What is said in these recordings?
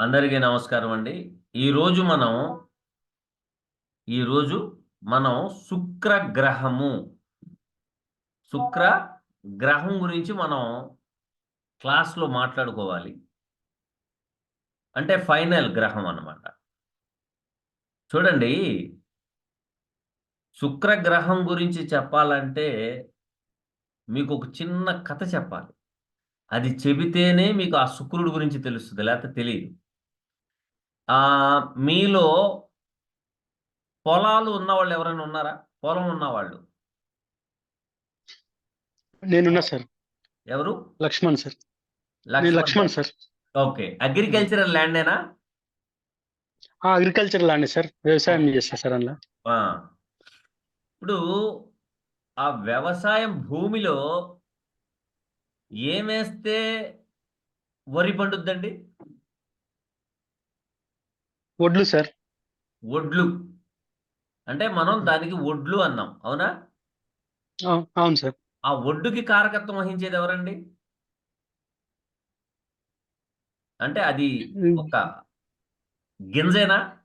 అందరికీ నమస్కారం అండి. ఈరోజు మనం ఈరోజు మనం శుక్ర గ్రహము శుక్ర గ్రహం గురించి మనం క్లాస్లో మాట్లాడుకోవాలి. అంటే ఫైనల్ గ్రహం అన్నమాట. చూడండి. శుక్ర గ్రహం గురించి చెప్పాలంటే మీకు ఒక చిన్న కథ చెప్పాలి. అది చెబితేనే మీకు ఆ శుక్రుడి గురించి తెలుస్తుంది లేకపోతే తెలియదు మీలో పొలాలు ఉన్నవాళ్ళు ఎవరైనా ఉన్నారా? పొలం ఉన్నవాళ్ళు. నేనున్నా సార్. ఎవరు? Laxman sir. Laxman sir. Okay. Agricultural ల్యాండేనా? Agriculture land sir. వ్యవసాయం చేస్తా సార్ అందులో. ఆ. ఇప్పుడు ఆ వ్యవసాయం భూమిలో ఏమేస్తే వరి పండుద్దండి? వడ్లు సార్. ఒడ్లు అంటే మనం దానికి ఒడ్లు అన్నాం అవునా? అవు- అవును సార్. ఆ ఒడ్డుకి కారకత్వం వహించేది ఎవరండి? అంటే అది ఒక గింజేనా?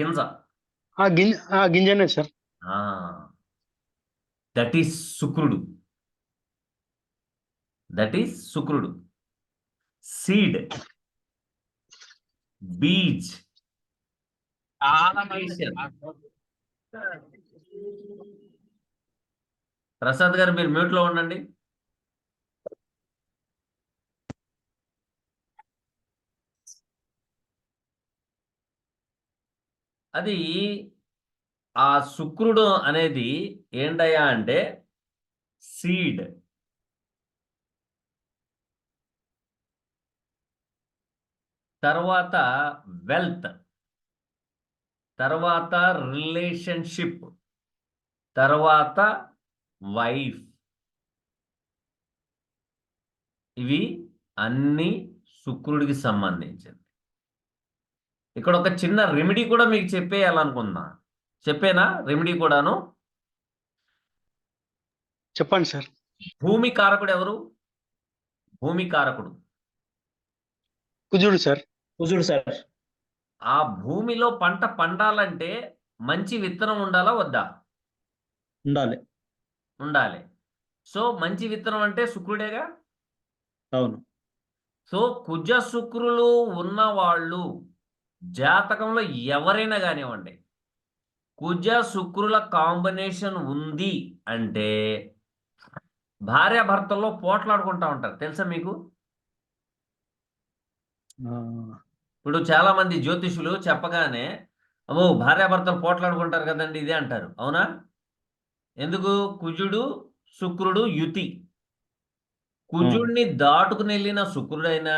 గింజ. గింజనే సార్. దట్ ఈస్ శుక్రుడు. దట్ ఈస్ శుక్రుడు. సీడ్. బీజ్. ప్రసాద్ గారు మీరు మ్యూట్లో ఉండండి. అది ఆ శుక్రుడు అనేది ఏంటయ్యా అంటే సీడ్. తర్వాత వెల్త్. తర్వాత రిలేషన్షిప్ తర్వాత వైఫ్. ఇవి అన్ని శుక్రుడికి సంబంధించింది ఇక్కడ ఒక చిన్న రెమెడీ కూడా మీకు చెప్పేయాలనుకున్నా చెప్పేనా? రెమెడీ కూడాను? చెప్పండి సార్. భూమి కారకుడు ఎవరు? భూమి కారకుడు. కుజుడు సార్. కుజుడు సార్. ఆ భూమిలో పంట పండాలంటే మంచి విత్తనం ఉండాలా వద్దా? ఉండాలి. ఉండాలి. సో మంచి విత్తనం అంటే శుక్రుడేగా? అవును. సో కుజ శుక్రులు ఉన్నవాళ్ళు జాతకంలో ఎవరైనా కానివ్వండి కుజ శుక్రుల కాంబినేషన్ ఉంది అంటే భార్యాభర్తల్లో పోట్లాడుకుంటా ఉంటారు. తెలుసా మీకు? ఇప్పుడు చాలా మంది జ్యోతిషులు చెప్పగానే అమ్మో భార్యాభర్తలు పోట్లాడుకుంటారు కదండి ఇదే అంటారు. అవునా? ఎందుకు? కుజుడు శుక్రుడు యుతి. కుజుడిని దాటుకుని వెళ్ళిన శుక్రుడైనా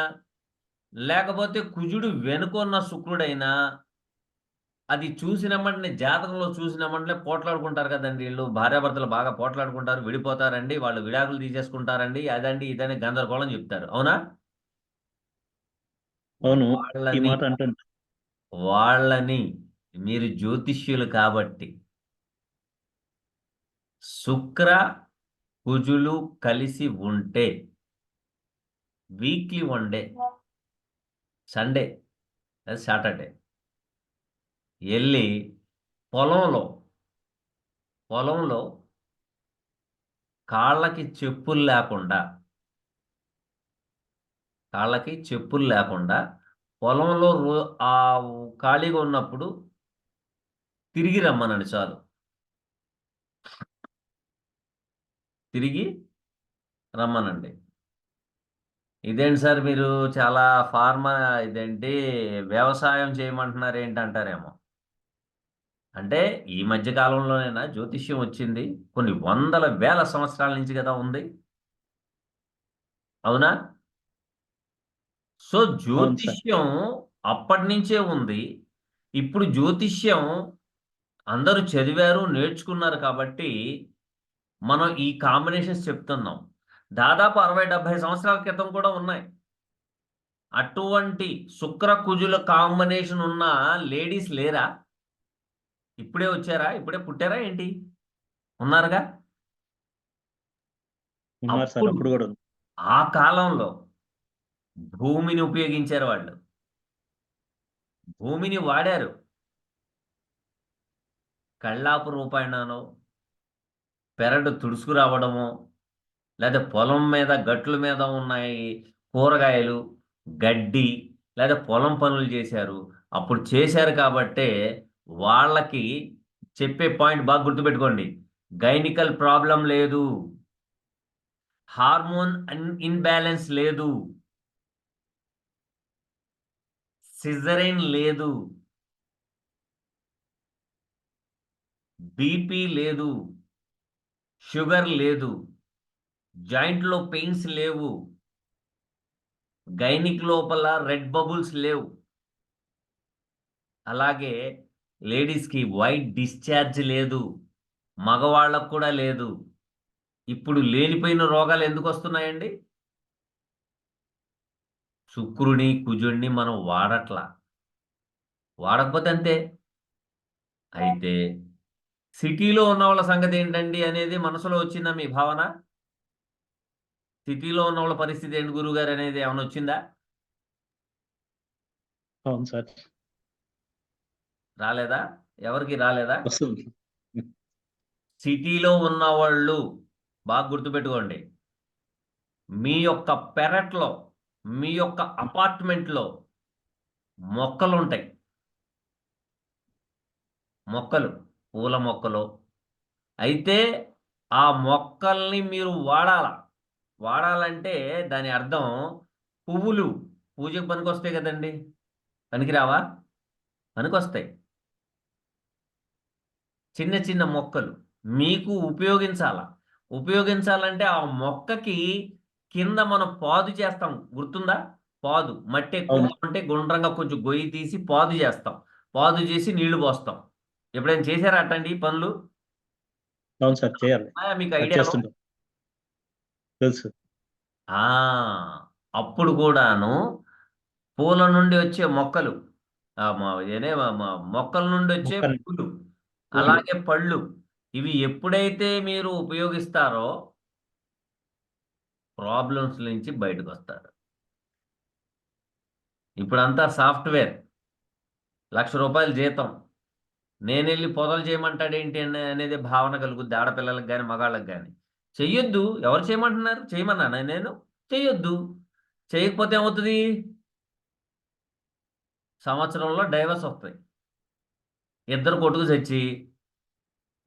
లేకపోతే కుజుడు వెనుకొన్న శుక్రుడైనా అది చూసినమంటే జాతకంలో చూసినమంటే పోట్లాడుకుంటారు కదండి వీళ్ళు. భార్యాభర్తలు బాగా పోట్లాడుకుంటారు విడిపోతారండి వాళ్ళు విడాకులు తీసేసుకుంటారండి అదండి ఇదని గందరగోళం చెప్తారు. అవునా? అవును ఈ వాళ్ళని మాట వాళ్ళని మీరు జ్యోతిష్యులు కాబట్టి శుక్ర కుజులు కలిసి ఉంటే వీక్లీ వన్ డే సండే అది సాటర్డే వెళ్ళి పొలంలో పొలంలో కాళ్ళకి చెప్పులు లేకుండా కాళ్ళకి చెప్పులు లేకుండా పొలంలో రో ఆ ఖాళీగా ఉన్నప్పుడు తిరిగి రమ్మనండి చాలు. తిరిగి రమ్మనండి. ఇదేంటి సార్ మీరు చాలా ఫార్మా ఇదేంటి వ్యవసాయం చేయమంటున్నారు ఏంటి అంటారేమో అంటే ఈ మధ్య కాలంలోనైనా జ్యోతిష్యం వచ్చింది. కొన్ని వందల వేల సంవత్సరాల నుంచి కదా ఉంది. అవునా? సో జ్యోతిష్యం అప్పటి నుంచే ఉంది. ఇప్పుడు జ్యోతిష్యం అందరూ చదివారు నేర్చుకున్నారు కాబట్టి మనం ఈ కాంబినేషన్స్ చెప్తున్నాం. దాదాపు అరవై డెబ్బై సంవత్సరాల క్రితం కూడా ఉన్నాయి. అటువంటి శుక్ర కుజుల కాంబినేషన్ ఉన్న లేడీస్ లేరా? ఇప్పుడే వచ్చారా? ఇప్పుడే పుట్టారా ఏంటి? ఉన్నారుగా? ఆ కాలంలో భూమిని ఉపయోగించారు వాళ్ళు. భూమిని వాడారు. కళ్ళాపు రూపాయనో పెరడు తుడుచుకురావడమో లేదా పొలం మీద గట్ల మీద ఉన్నాయి కూరగాయలు గడ్డి లేదా పొలం పనులు చేశారు. అప్పుడు చేశారు కాబట్టే వాళ్ళకి చెప్పే పాయింట్ బాగా గుర్తుపెట్టుకోండి. గైనికల్ ప్రాబ్లం లేదు. హార్మోన్ ఇన్బ్యాలెన్స్ లేదు. సిజరైన్ లేదు. బీపీ లేదు. షుగర్ లేదు. జాయింట్లో పెయిన్స్ లేవు. గైనిక్ లోపల రెడ్ బబుల్స్ లేవు. అలాగే లేడీస్కి వైట్ డిశ్చార్జ్ లేదు. మగవాళ్ళకు కూడా లేదు. ఇప్పుడు లేనిపోయిన రోగాలు ఎందుకు వస్తున్నాయండి? శుక్రుని కుజుడిని మనం వాడట్లా. వాడకపోతే అంతే. అయితే సిటీలో ఉన్న వాళ్ళ సంగతి ఏంటండి అనేది మనసులో వచ్చిందా మీ భావన? సిటీలో ఉన్న వాళ్ళ పరిస్థితి ఏంటి గురుగారు అనేది ఏమైనా వచ్చిందా? అవును సార్. రాలేదా? ఎవరికి రాలేదా? సిటీలో ఉన్న వాళ్ళు బాగా గుర్తుపెట్టుకోండి. మీ యొక్క పెరట్లో మీ యొక్క అపార్ట్మెంట్లో మొక్కలు ఉంటాయి మొక్కలు పూల మొక్కలు. అయితే ఆ మొక్కల్ని మీరు వాడాల. వాడాలంటే దాని అర్థం పువ్వులు. పూజకు పనికొస్తాయి కదండి. పనికిరావా? పనికొస్తాయి. చిన్న చిన్న మొక్కలు. మీకు ఉపయోగించాల. ఉపయోగించాలంటే ఆ మొక్కకి కింద మనం పాదు చేస్తాం. గుర్తుందా? పాదు. మట్టి ఎక్కువ. ఉంటే గుండ్రంగా కొంచెం గొయ్యి తీసి పాదు చేస్తాం. పాదు చేసి నీళ్ళు పోస్తాం. ఎప్పుడైనా చేశారా అట్టండి ఈ పనులు? అవును సార్ చేయాలి. ఉన్నాయా మీకు ఐడియా తెలుసు. ఆ అప్పుడు కూడాను పూల నుండి వచ్చే మొక్కలు. ఏనే మొక్కల నుండి వచ్చే. పూలు. అలాగే పళ్ళు. ఇవి ఎప్పుడైతే మీరు ఉపయోగిస్తారో ప్రాబ్లమ్స్ నుంచి బయటకు వస్తారు ఇప్పుడంతా సాఫ్ట్వేర్. లక్ష రూపాయలు జీతం. నేను వెళ్ళి పొదలు చేయమంటాడేంటి అని అనేది భావన కలుగుద్ది ఆడపిల్లలకు కానీ మగాళ్ళకి కానీ చెయ్యొద్దు. ఎవరు చేయమంటున్నారు? చేయమన్నానా నేను? చెయ్యొద్దు. చేయకపోతే ఏమవుతుంది? సంవత్సరంలో డైవర్స్ వస్తాయి. ఇద్దరు కొట్టుకు చచ్చి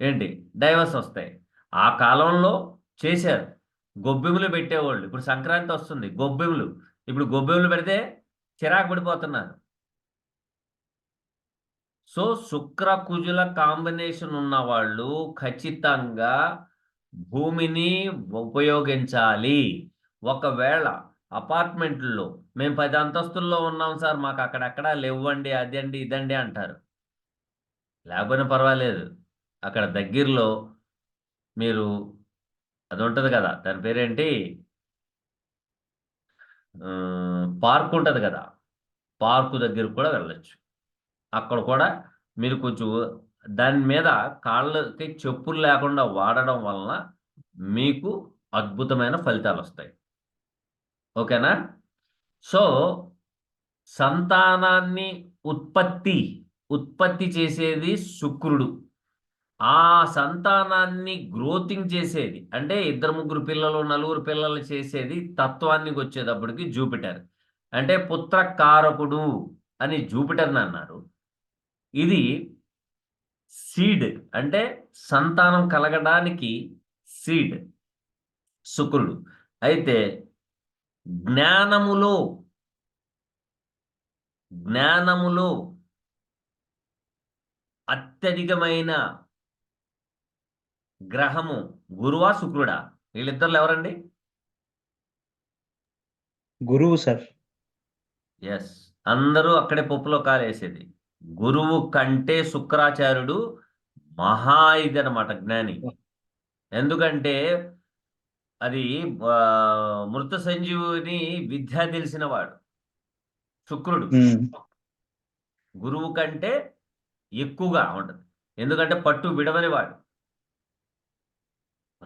ఏంటి? డైవర్స్ వస్తాయి. ఆ కాలంలో చేశారు. గొబ్బెములు పెట్టేవాళ్ళు. ఇప్పుడు సంక్రాంతి వస్తుంది. గొబ్బెములు. ఇప్పుడు గొబ్బెములు పెడితే చిరాకు పడిపోతున్నారు. సో శుక్ర కుజుల కాంబినేషన్ ఉన్న వాళ్ళు ఖచ్చితంగా భూమిని ఉపయోగించాలి. ఒకవేళ అపార్ట్మెంట్లో మేము పది అంతస్తుల్లో ఉన్నాం సార్ మాకు అక్కడక్కడ లేవండి అది అండి ఇదండి అంటారు. లేకపోయినా పర్వాలేదు. అక్కడ దగ్గరలో మీరు అది ఉంటుంది కదా. దాని పేరేంటి? పార్క్ ఉంటుంది కదా. పార్కు దగ్గరకు కూడా వెళ్ళచ్చు. అక్కడ కూడా మీరు కొంచెం దాని మీద కాళ్ళకి చెప్పులు లేకుండా వాడడం వలన మీకు అద్భుతమైన ఫలితాలు వస్తాయి. ఓకేనా? సో సంతానాన్ని ఉత్పత్తి ఉత్పత్తి చేసేది శుక్రుడు. ఆ సంతానాన్ని గ్రోతింగ్ చేసేది. అంటే ఇద్దరు ముగ్గురు పిల్లలు నలుగురు పిల్లలు చేసేది తత్వానికి వచ్చేటప్పటికి జూపిటర్. అంటే పుత్రకారకుడు అని జూపిటర్ని అన్నారు. ఇది సీడ్ అంటే సంతానం కలగడానికి సీడ్ శుక్రుడు. అయితే జ్ఞానములో జ్ఞానములో అత్యధికమైన గ్రహము గురువా శుక్రుడా? వీళ్ళిద్దరు ఎవరండి? గురువు సార్. ఎస్ అందరూ అక్కడే పప్పులో కాలేసేది. గురువు కంటే శుక్రాచార్యుడు మహా ఇది అనమాట జ్ఞాని ఎందుకంటే అది మృత సంజీవుని విద్య తెలిసిన వాడు శుక్రుడు గురువు కంటే ఎక్కువగా ఉంటుంది. ఎందుకంటే పట్టు విడవని వాడు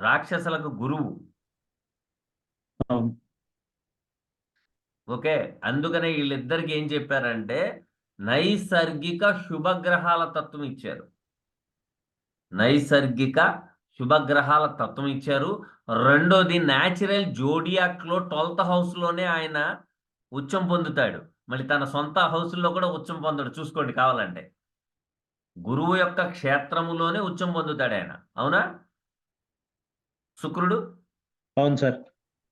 రాక్షసులకు గురువు. ఓకే అందుకనే వీళ్ళిద్దరికి ఏం చెప్పారంటే నైసర్గిక శుభగ్రహాల తత్వం ఇచ్చారు. నైసర్గిక శుభగ్రహాల తత్వం ఇచ్చారు. రెండోది న్యాచురల్ జోడియాక్లో ట్వెల్త్ హౌస్లోనే ఆయన ఉచ్చం పొందుతాడు. మళ్ళీ తన సొంత హౌస్లో కూడా ఉచ్చం పొందడు చూసుకోండి కావాలంటే. గురువు యొక్క క్షేత్రములోనే ఉచ్చం పొందుతాడు ఆయన. అవునా? శుక్రుడు? అవును సార్.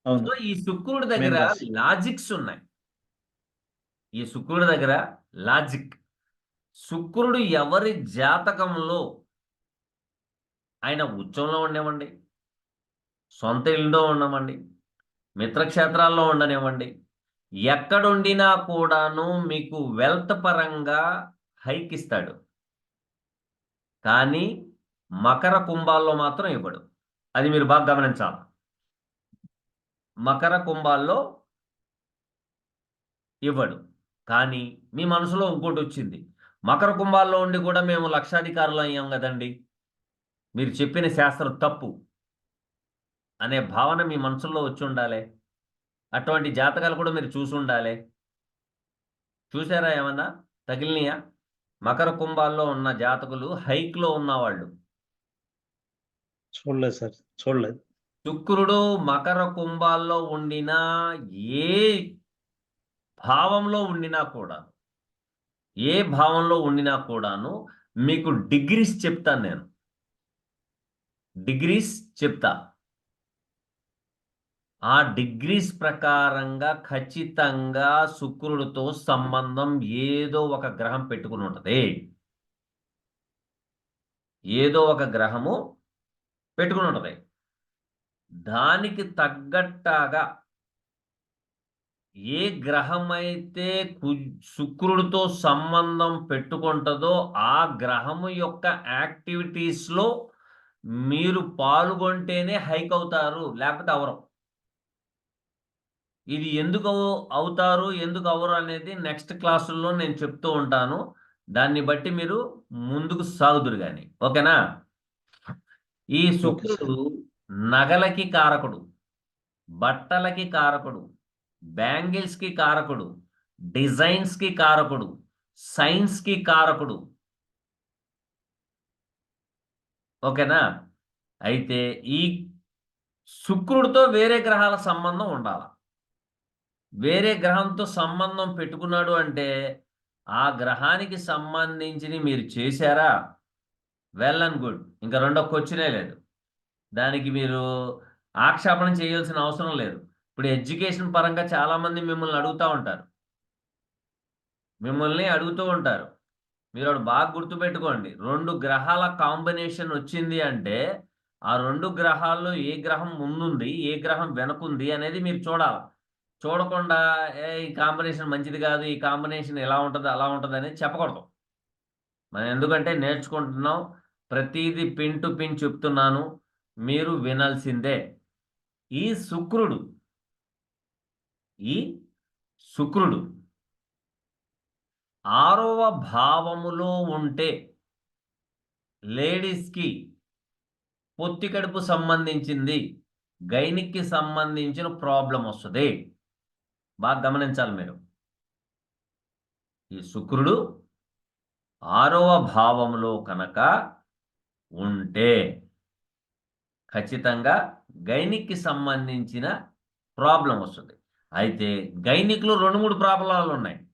అవును. ఈ శుక్రుడి దగ్గర. లాజిక్స్ ఉన్నాయి. ఈ శుక్రుడి దగ్గర లాజిక్. శుక్రుడు ఎవరి జాతకంలో ఆయన ఉచ్చంలో ఉండనివ్వండి సొంత ఇల్లులో ఉండమండి మిత్రక్షేత్రాల్లో ఉండనివ్వండి ఎక్కడుండినా కూడాను మీకు వెల్త్ పరంగా హైక్ ఇస్తాడు. కానీ మకర కుంభాల్లో మాత్రం ఇవ్వడు. అది మీరు బాగా గమనించాలి. మకర కుంభాల్లో ఇవ్వడు. కానీ మీ మనసులో ఇంకోటి వచ్చింది. మకర కుంభాల్లో ఉండి కూడా మేము లక్షాధికారులు అయ్యాం కదండి. మీరు చెప్పిన శాస్త్రం తప్పు అనే భావన మీ మనసులో వచ్చి ఉండాలి. అటువంటి జాతకాలు కూడా మీరు చూసి ఉండాలి. చూసారా ఏమన్నా? తగిలినయా? మకర కుంభాల్లో ఉన్న జాతకులు హైక్లో ఉన్నవాళ్ళు. చూడలేదు సార్ చూడలేదు. శుక్రుడు మకర కుంభాల్లో ఉండినా ఏ భావంలో ఉండినా కూడా ఏ భావంలో ఉండినా కూడాను మీకు డిగ్రీస్ చెప్తాను నేను. డిగ్రీస్ చెప్తా. ఆ డిగ్రీస్ ప్రకారంగా ఖచ్చితంగా శుక్రుడితో సంబంధం ఏదో ఒక గ్రహం పెట్టుకుని ఉంటుంది. ఏదో ఒక గ్రహము పెట్టుకుని ఉంటుంది దానికి తగ్గట్టాగా ఏ గ్రహం అయితే కు- శుక్రుడితో సంబంధం పెట్టుకుంటుందో ఆ గ్రహము యొక్క యాక్టివిటీస్లో మీరు పాల్గొంటేనే హైక్ అవుతారు లేకపోతే అవరు ఇది ఎందుకు అవుతారు ఎందుకు అవరు అనేది నెక్స్ట్ క్లాసుల్లో నేను చెప్తూ ఉంటాను. దాన్ని బట్టి మీరు ముందుకు సాగుదురు కానీ ఓకేనా? ఈ శుక్రుడు నగలకి కారకుడు బట్టలకి కారకుడు బ్యాంగిల్స్కి కారకుడు డిజైన్స్కి కారకుడు సైన్స్కి కారకుడు. ఓకేనా? అయితే ఈ శుక్రుడితో వేరే గ్రహాల సంబంధం ఉండాలి. వేరే గ్రహంతో సంబంధం పెట్టుకున్నాడు అంటే ఆ గ్రహానికి సంబంధించి మీరు చేశారా? Well and good. ఇంకా రెండో క్వశ్చనే లేదు. దానికి మీరు ఆక్షేపణ చేయాల్సిన అవసరం లేదు. ఇప్పుడు ఎడ్యుకేషన్ పరంగా చాలామంది మిమ్మల్ని అడుగుతూ ఉంటారు. మిమ్మల్ని అడుగుతూ ఉంటారు. మీరు ఒకటి బాగా గుర్తుపెట్టుకోండి. రెండు గ్రహాల కాంబినేషన్ వచ్చింది అంటే ఆ రెండు గ్రహాల్లో ఏ గ్రహం ముందుంది ఏ గ్రహం వెనకుంది అనేది మీరు చూడాలి. చూడకుండా ఏ ఈ కాంబినేషన్ మంచిది కాదు ఈ కాంబినేషన్ ఎలా ఉంటుంది అలా ఉంటుంది అనేది చెప్పకూడదు. మనం ఎందుకంటే నేర్చుకుంటున్నాం ప్రతీది పిన్ టు పిన్ చెప్తున్నాను మీరు వినాల్సిందే. ఈ శుక్రుడు ఈ శుక్రుడు ఆరవ భావములో ఉంటే లేడీస్కి పొత్తి కడుపు సంబంధించింది గైనిక్కి సంబంధించిన ప్రాబ్లం వస్తుంది. బాగా గమనించాలి మీరు. ఈ శుక్రుడు ఆరవ భావములో కనుక ఉంటే ఖచ్చితంగా గైనిక్కి సంబంధించిన ప్రాబ్లం వస్తుంది. అయితే గైనిక్లో రెండు మూడు ప్రాబ్లాలు ఉన్నాయి.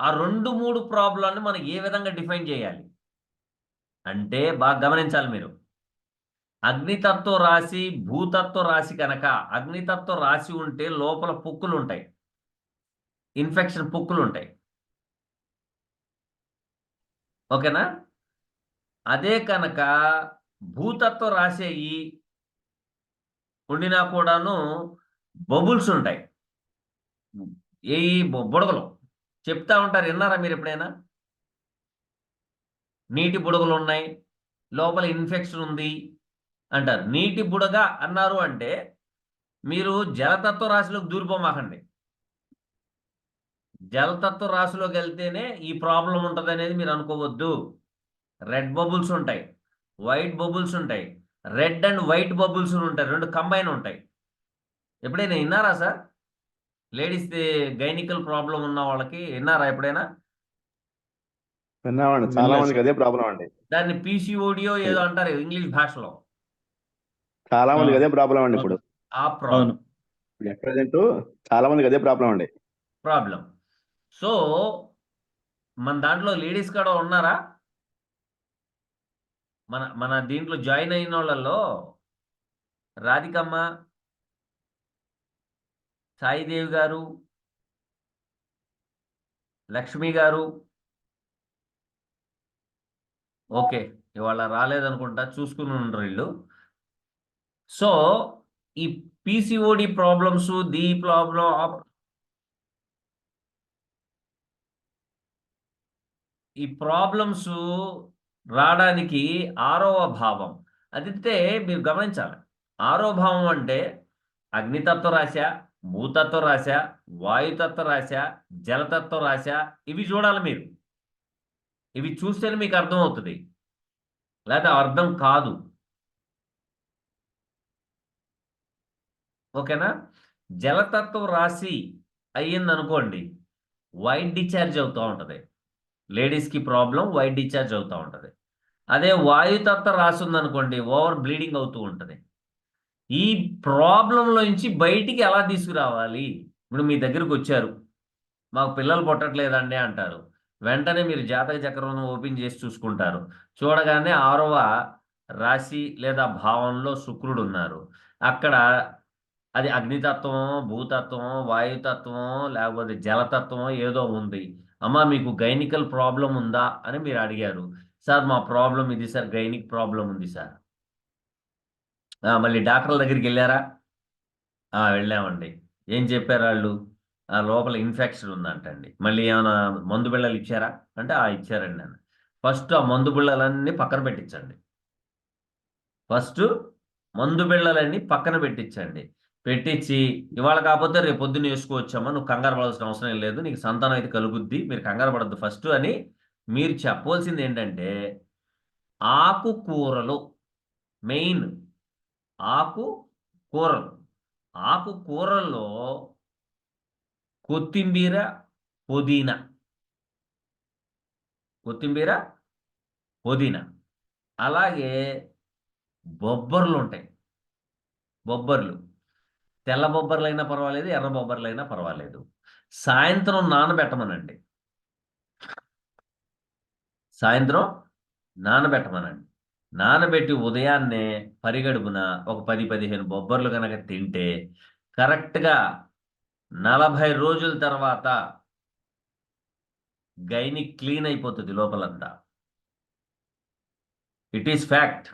ఆ రెండు మూడు ప్రాబ్లాన్ని మనం ఏ విధంగా డిఫైన్ చేయాలి? అంటే బాగా గమనించాలి మీరు. అగ్నితత్వ రాశి భూతత్వ రాశి కనుక అగ్నితత్వ రాశి ఉంటే లోపల పుక్కులు ఉంటాయి. ఇన్ఫెక్షన్ పుక్కులు ఉంటాయి. ఓకేనా? అదే కనుక భూతత్వ రాసేయి ఉండినా కూడాను బబుల్స్ ఉంటాయి. ఏ బుడగలు చెప్తా ఉంటారు విన్నారా మీరు ఎప్పుడైనా? నీటి బుడగలు ఉన్నాయి లోపల ఇన్ఫెక్షన్ ఉంది అంటారు. నీటి బుడగ అన్నారు అంటే మీరు జలతత్వ రాశిలోకి దూరిపోమాకండి జలతత్వ రాశిలోకి వెళ్తేనే ఈ ప్రాబ్లం ఉంటుంది అనేది మీరు అనుకోవద్దు. రెడ్ బబుల్స్ ఉంటాయి. వైట్ బబుల్స్ ఉంటాయి. రెడ్ అండ్ వైట్ బబుల్స్ ఉంటాయి. రెండు కంబైన్ ఉంటాయి. ఎప్పుడైనా విన్నారా సార్? లేడీస్ గైనికల్ ప్రాబ్లం ఉన్న వాళ్ళకి విన్నారా ఎప్పుడైనా? విన్నామండి. చాలా వినలేదు మందికి అదే ప్రాబ్లం అండి. దాన్ని పీసీఓడియో ఏదో అంటారు ఇంగ్లీష్ భాషలో. చాలా మందికి. అదే ప్రాబ్లం అండి ఇప్పుడు. ఆ ప్రాబ్లం చాలా మందికి అదే ప్రాబ్లం అండి. ప్రాబ్లం సో మన దాంట్లో లేడీస్ కూడా ఉన్నారా? మన మన దీంట్లో జాయిన్ అయిన వాళ్ళల్లో రాధికమ్మ సాయిదేవి గారు లక్ష్మి గారు. ఓకే ఇవాళ రాలేదనుకుంటా చూసుకుని ఉండరు వీళ్ళు. సో ఈ పీసీఓడి ప్రాబ్లమ్స్ ది ప్రాబ్లం ఈ ప్రాబ్లమ్స్ రావడానికి ఆరవ భావం. అదితే మీరు గమనించాలి. ఆరో భావం అంటే అగ్నితత్వ రాశ భూతత్వ రాశ వాయుతత్వ రాశ జలతత్వ రాశ ఇవి చూడాలి మీరు. ఇవి చూస్తేనే మీకు అర్థం అవుతుంది లేదా అర్థం కాదు. ఓకేనా? జలతత్వం రాశి అయ్యింది అనుకోండి వైట్ డిశ్చార్జ్ అవుతూ ఉంటుంది. లేడీస్కి ప్రాబ్లం వైట్ డిశ్చార్జ్ అవుతూ ఉంటుంది. అదే వాయుతత్వ రాసి ఉందనుకోండి ఓవర్ బ్లీడింగ్ అవుతూ ఉంటుంది. ఈ ప్రాబ్లంలో నుంచి బయటికి ఎలా తీసుకురావాలి? ఇప్పుడు మీ దగ్గరికి వచ్చారు. మాకు పిల్లలు పుట్టట్లేదండి అంటారు. వెంటనే మీరు జాతక చక్రం ఓపెన్ చేసి చూసుకుంటారు. చూడగానే ఆరవ రాశి లేదా భావంలో శుక్రుడు ఉన్నారు. అక్కడ అది అగ్నితత్వం భూతత్వం వాయుతత్వం లేకపోతే జలతత్వం ఏదో ఉంది. అమ్మా మీకు గైనికల్ ప్రాబ్లం ఉందా అని మీరు అడిగారు. సార్ మా ప్రాబ్లం ఇది సార్ గైనిక్ ప్రాబ్లం ఉంది సార్. మళ్ళీ డాక్టర్ల దగ్గరికి వెళ్ళారా? వెళ్ళామండి. ఏం చెప్పారు వాళ్ళు? ఆ లోపల ఇన్ఫెక్షన్ ఉందంటండి. మళ్ళీ ఏమైనా మందు బిళ్ళలు ఇచ్చారా? అంటే ఆ ఇచ్చారండి నేను ఫస్ట్ ఆ మందు బిళ్ళలన్నీ పక్కన పెట్టించండి. ఫస్ట్ మందు బిళ్ళలన్నీ పక్కన పెట్టించండి. పెట్టించి ఇవాళ కాకపోతే రేపు పొద్దున్న వేసుకోవచ్చమ్మా నువ్వు కంగారు పడాల్సిన అవసరం లేదు నీకు సంతానం అయితే కలుగుద్ది మీరు కంగారు పడద్దు ఫస్ట్ అని మీరు చెప్పవలసింది ఏంటంటే ఆకుకూరలు మెయిన్ ఆకు కూరలు ఆకుకూరల్లో కొత్తిమీర పుదీనా. కొత్తిమీర పుదీనా. అలాగే బొబ్బర్లు ఉంటాయి. బొబ్బర్లు. తెల్ల బొబ్బర్లు అయినా పర్వాలేదు ఎర్ర బొబ్బర్లు అయినా పర్వాలేదు. సాయంత్రం నానబెట్టమనండి. సాయంత్రం నానబెట్టమనండి. నానబెట్టి ఉదయాన్నే పరిగడుపున ఒక పది పదిహేను బొబ్బర్లు కనుక తింటే కరెక్ట్గా నలభై రోజుల తర్వాత గైని క్లీన్ అయిపోతుంది లోపలంతా. ఇట్ ఈస్ ఫ్యాక్ట్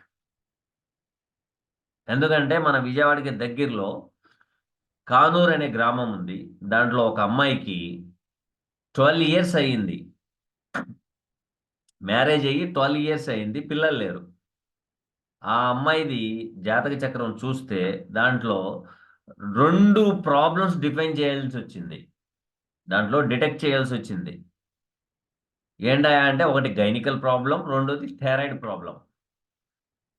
ఎందుకంటే మన విజయవాడకి దగ్గరలో కానూర్ అనే గ్రామం ఉంది. దాంట్లో ఒక అమ్మాయికి ట్వెల్వ్ ఇయర్స్ అయ్యింది. మ్యారేజ్ అయ్యి ట్వెల్వ్ ఇయర్స్ అయింది పిల్లలు లేరు. ఆ అమ్మాయిది జాతక చక్రం చూస్తే దాంట్లో రెండు ప్రాబ్లమ్స్ డిఫైన్ చేయాల్సి వచ్చింది. దాంట్లో డిటెక్ట్ చేయాల్సి వచ్చింది. ఏంటా అంటే ఒకటి గైనికల్ ప్రాబ్లం రెండోది థైరాయిడ్ ప్రాబ్లం.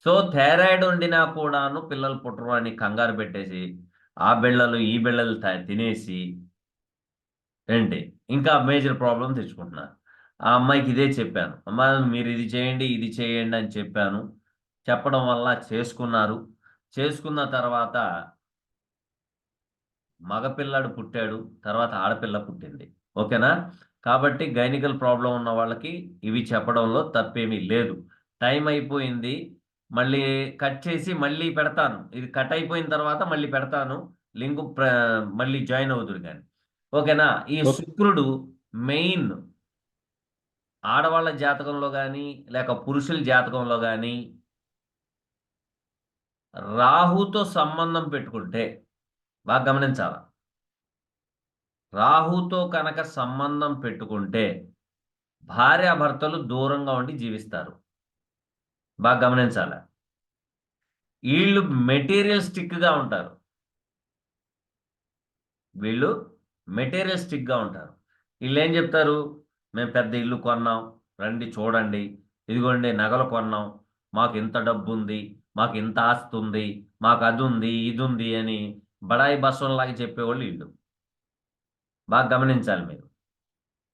సో థైరాయిడ్ ఉండినా కూడాను పిల్లలు పుట్టరు అని కంగారు పెట్టేసి ఆ బిళ్ళలు ఈ బిళ్ళలు తినేసి ఏంటి? ఇంకా మేజర్ ప్రాబ్లం తెచ్చుకుంటున్నారు. ఆ అమ్మాయికి ఇదే చెప్పాను. అమ్మా మీరు ఇది చేయండి ఇది చేయండి అని చెప్పాను. చెప్పడం వల్ల చేసుకున్నారు. చేసుకున్న తర్వాత మగపిల్లాడు పుట్టాడు. తర్వాత ఆడపిల్ల పుట్టింది. ఓకేనా? కాబట్టి గైనికల్ ప్రాబ్లం ఉన్న వాళ్ళకి ఇవి చెప్పడంలో తప్పేమీ లేదు. టైం అయిపోయింది. మళ్ళీ కట్ చేసి మళ్ళీ పెడతాను. ఇది కట్ అయిపోయిన తర్వాత మళ్ళీ పెడతాను. లింక్ మళ్ళీ జాయిన్ అవుతురు కానీ ఓకేనా? ఈ. శుక్రుడు మెయిన్ ఆడవాళ్ళ జాతకంలో కానీ లేక పురుషుల జాతకంలో కానీ రాహుతో సంబంధం పెట్టుకుంటే బాగా గమనించాల? రాహుతో కనుక సంబంధం పెట్టుకుంటే భార్యాభర్తలు దూరంగా ఉండి జీవిస్తారు. బాగా గమనించాల? వీళ్ళు మెటీరియలిస్టిక్గా ఉంటారు. వీళ్ళు మెటీరియలిస్టిక్గా ఉంటారు. వీళ్ళు ఏం చెప్తారు? మేము పెద్ద ఇల్లు కొన్నాం రండి చూడండి. ఇదిగోండి నగలు కొన్నాం. మాకు ఇంత డబ్బు ఉంది మాకు ఇంత ఆస్తి ఉంది మాకు అది ఉంది ఇది ఉంది అని బడాయి బస్సులాగా చెప్పేవాళ్ళు ఇల్లు. బాగా గమనించాలి మీరు.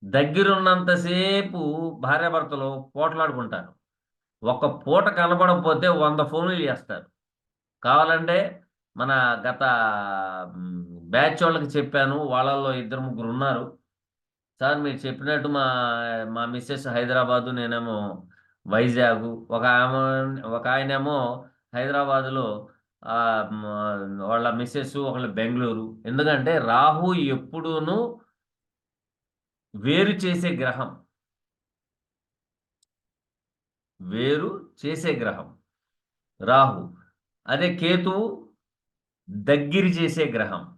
దగ్గరున్నంతసేపు భార్యాభర్తలు పోట్లాడుకుంటారు. ఒక పూట కనబడకపోతే వంద ఫోన్లు చేస్తారు. కావాలంటే మన గత బ్యాచ్ వాళ్ళకి చెప్పాను వాళ్ళల్లో ఇద్దరు ముగ్గురు ఉన్నారు. సార్ మీరు చెప్పినట్టు మా మా మిస్సెస్ హైదరాబాదు నేనేమో వైజాగ్ ఒక ఆమె ఒక ఆయనేమో హైదరాబాదులో వాళ్ళ మిస్సెస్ ఒకళ్ళు బెంగళూరు. ఎందుకంటే రాహు ఎప్పుడూను వేరు చేసే గ్రహం. వేరు చేసే గ్రహం. రాహు. అదే కేతువు దగ్గిరి చేసే గ్రహం.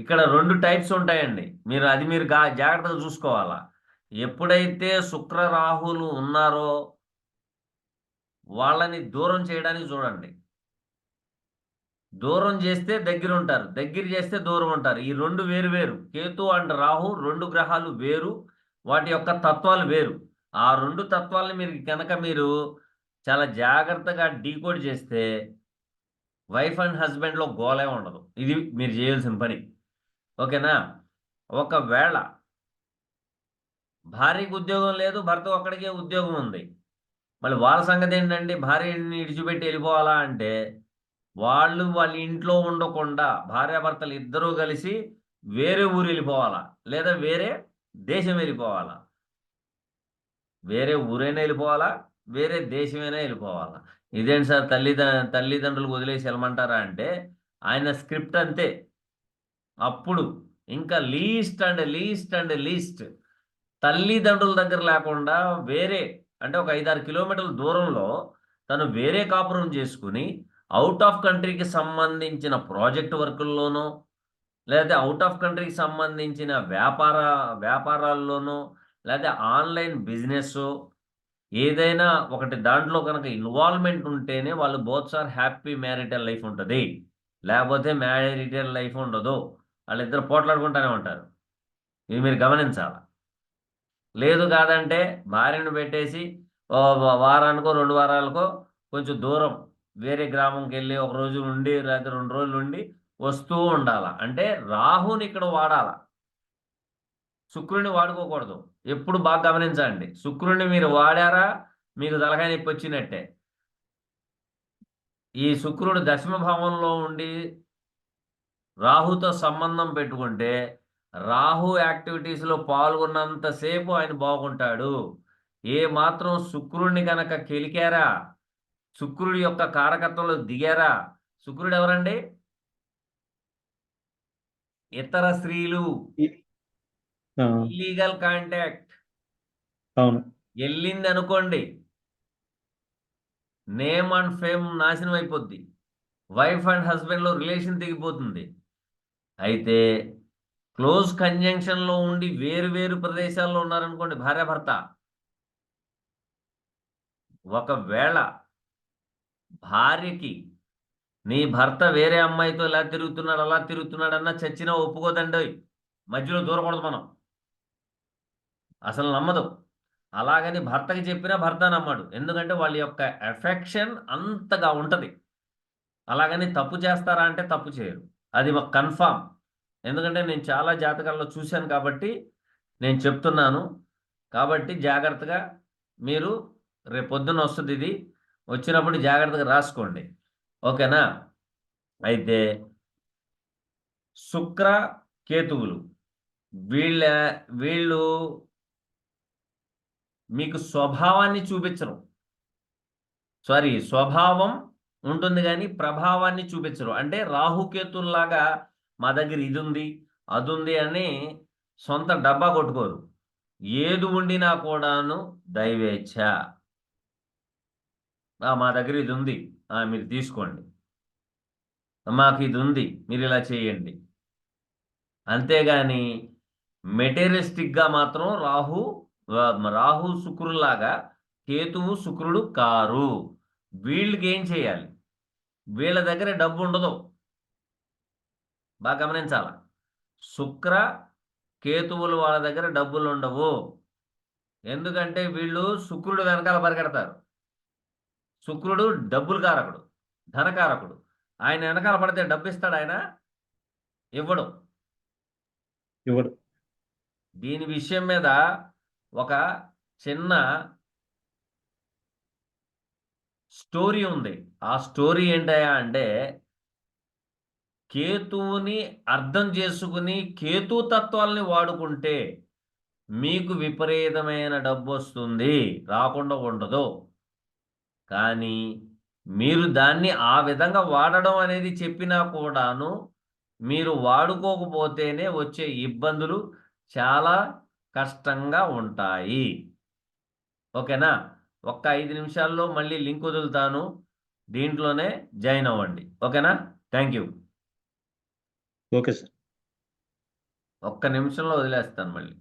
ఇక్కడ రెండు టైప్స్ ఉంటాయండి. మీరు అది మీరు జాగ్రత్తగా చూసుకోవాలా. ఎప్పుడైతే శుక్ర రాహులు ఉన్నారో వాళ్ళని దూరం చేయడానికి చూడండి. దూరం చేస్తే దగ్గర ఉంటారు. దగ్గర చేస్తే దూరం ఉంటారు. ఈ రెండు వేరు వేరు. కేతు అండ్ రాహు రెండు గ్రహాలు వేరు. వాటి యొక్క తత్వాలు వేరు. ఆ రెండు తత్వాలని మీరు కనుక మీరు చాలా జాగ్రత్తగా డీకోడ్ చేస్తే వైఫ్ అండ్ హస్బెండ్లో గోలే ఉండదు. ఇది మీరు చేయాల్సిన పని. ఓకేనా? ఒకవేళ భార్యకు ఉద్యోగం లేదు భర్త ఒక్కడికే ఉద్యోగం ఉంది. మళ్ళీ వాళ్ళ సంగతి ఏంటండి? భార్యని విడిచిపెట్టి వెళ్ళిపోవాలా అంటే వాళ్ళు వాళ్ళ ఇంట్లో ఉండకుండా భార్యాభర్తలు ఇద్దరూ కలిసి వేరే ఊరు వెళ్ళిపోవాలా? లేదా వేరే దేశం వెళ్ళిపోవాలా? వేరే ఊరైనా వెళ్ళిపోవాలా? వేరే దేశమైనా వెళ్ళిపోవాలా? ఇదేంటి సార్? తల్లిద తల్లిదండ్రులకు వదిలేసి వెళ్ళమంటారా అంటే ఆయన స్క్రిప్ట్ అంతే. అప్పుడు ఇంకా least and least and least తల్లిదండ్రుల దగ్గర లేకుండా వేరే అంటే ఒక ఐదారు కిలోమీటర్ల దూరంలో తను వేరే కాపురం చేసుకుని అవుట్ ఆఫ్ కంట్రీకి సంబంధించిన ప్రాజెక్ట్ వర్కుల్లోనో లేదా అవుట్ ఆఫ్ కంట్రీకి సంబంధించిన వ్యాపార వ్యాపారాల్లోనో లేదా ఆన్లైన్ బిజినెస్ ఏదైనా ఒకటి దాంట్లో కనుక ఇన్వాల్వ్మెంట్ ఉంటేనే వాళ్ళు boths are happy marital life ఉంటుంది. లేకపోతే మ్యారిటల్ లైఫ్ ఉండదు. వాళ్ళిద్దరు పోట్లాడుకుంటూనే ఉంటారు. ఇది మీరు గమనించాల? లేదు కాదంటే భార్యను పెట్టేసి వారానికో రెండు వారాలకో కొంచెం దూరం వేరే గ్రామంకి వెళ్ళి ఒక రోజు ఉండి లేకపోతే రెండు రోజులు ఉండి వస్తూ ఉండాల? అంటే రాహుని ఇక్కడ వాడాల? శుక్రుని వాడుకోకూడదు. ఎప్పుడు బాగా గమనించండి. శుక్రుని మీరు వాడారా? మీకు తలకాయ నొప్పి వచ్చినట్టే. ఈ శుక్రుడు దశమ భావంలో ఉండి రాహుతో సంబంధం పెట్టుకుంటే రాహు యాక్టివిటీస్లో పాల్గొన్నంతసేపు ఆయన బాగుంటాడు. ఏ మాత్రం శుక్రుడిని కనుక కెలికారా? శుక్రుడి యొక్క కారకత్వంలో దిగారా? శుక్రుడు ఎవరండి? ఇతర స్త్రీలు. ఇల్లీగల్ కాంటాక్ట్ అవును. వెళ్ళింది అనుకోండి. నేమ్ అండ్ ఫేమ్ నాశనం అయిపోద్ది. వైఫ్ అండ్ హస్బెండ్లో రిలేషన్ తెగిపోతుంది. అయితే క్లోజ్ కంజంక్షన్లో ఉండి వేరు వేరు ప్రదేశాల్లో ఉన్నారనుకోండి భార్యాభర్త. ఒకవేళ భార్యకి నీ భర్త వేరే అమ్మాయితో ఇలా తిరుగుతున్నాడు అలా తిరుగుతున్నాడు అన్న చచ్చినా ఒప్పుకోదండి మధ్యలో దూరకూడదు మనం. అసలు నమ్మదు. అలాగని భర్తకి చెప్పినా భర్త నమ్మడు. ఎందుకంటే వాళ్ళ యొక్క ఎఫెక్షన్ అంతగా ఉంటుంది. అలాగని తప్పు చేస్తారా అంటే తప్పు చేయరు. అది ఒక కన్ఫామ్. ఎందుకంటే నేను చాలా జాతకాల్లో చూశాను కాబట్టి నేను చెప్తున్నాను. కాబట్టి జాగ్రత్తగా మీరు రేపు వస్తుంది ఇది. వచ్చినప్పుడు జాగ్రత్తగా రాసుకోండి. ఓకేనా? అయితే శుక్ర కేతువులు వీళ్ళ వీళ్ళు మీకు స్వభావాన్ని చూపించరు. సారీ స్వభావం ఉంటుంది కానీ ప్రభావాన్ని చూపించరు. అంటే రాహుకేతుల్లాగా మా దగ్గర ఇది ఉంది అది ఉంది అని సొంత డబ్బా కొట్టుకోరు. ఏది ఉండినా కూడాను దైవేచ్ఛ. మా దగ్గర ఇది ఉంది "ఆ, మీరు తీసుకోండి. మాకు ఇది ఉంది మీరు ఇలా చేయండి. అంతేగాని మెటీరియలిస్టిక్గా మాత్రం రాహు రాహు శుక్రులాగా కేతువు శుక్రుడు కారు. వీళ్ళకి ఏం చేయాలి? వీళ్ళ దగ్గర డబ్బు ఉండదు. బాగా గమనించాల? శుక్ర కేతువులు వాళ్ళ దగ్గర డబ్బులు ఉండవు. ఎందుకంటే వీళ్ళు శుక్రుడు వెనకాల పరిగెడతారు. శుక్రుడు డబ్బులు కారకుడు ధనకారకుడు. ఆయన వెనకాల పడితే డబ్బు ఇస్తాడు ఆయన? ఇవ్వడు. ఇవ్వడు. దీని విషయం మీద ఒక చిన్న స్టోరీ ఉంది. ఆ స్టోరీ ఏంటయా అంటే కేతువుని అర్థం చేసుకుని కేతు తత్వాల్ని వాడుకుంటే మీకు విపరీతమైన డబ్బు వస్తుంది రాకుండా ఉండదు. కానీ మీరు దాన్ని ఆ విధంగా వాడడం అనేది చెప్పినా కూడాను మీరు వాడుకోకపోతేనే వచ్చే ఇబ్బందులు చాలా కష్టంగా ఉంటాయి. ఓకేనా? ఒక్క ఐదు నిమిషాల్లో మళ్ళీ లింక్ వదులుతాను. దీంట్లోనే జాయిన్ అవ్వండి. ఓకేనా? Thank you. Okay sir. ఒక్క నిమిషంలో వదిలేస్తాను మళ్ళీ.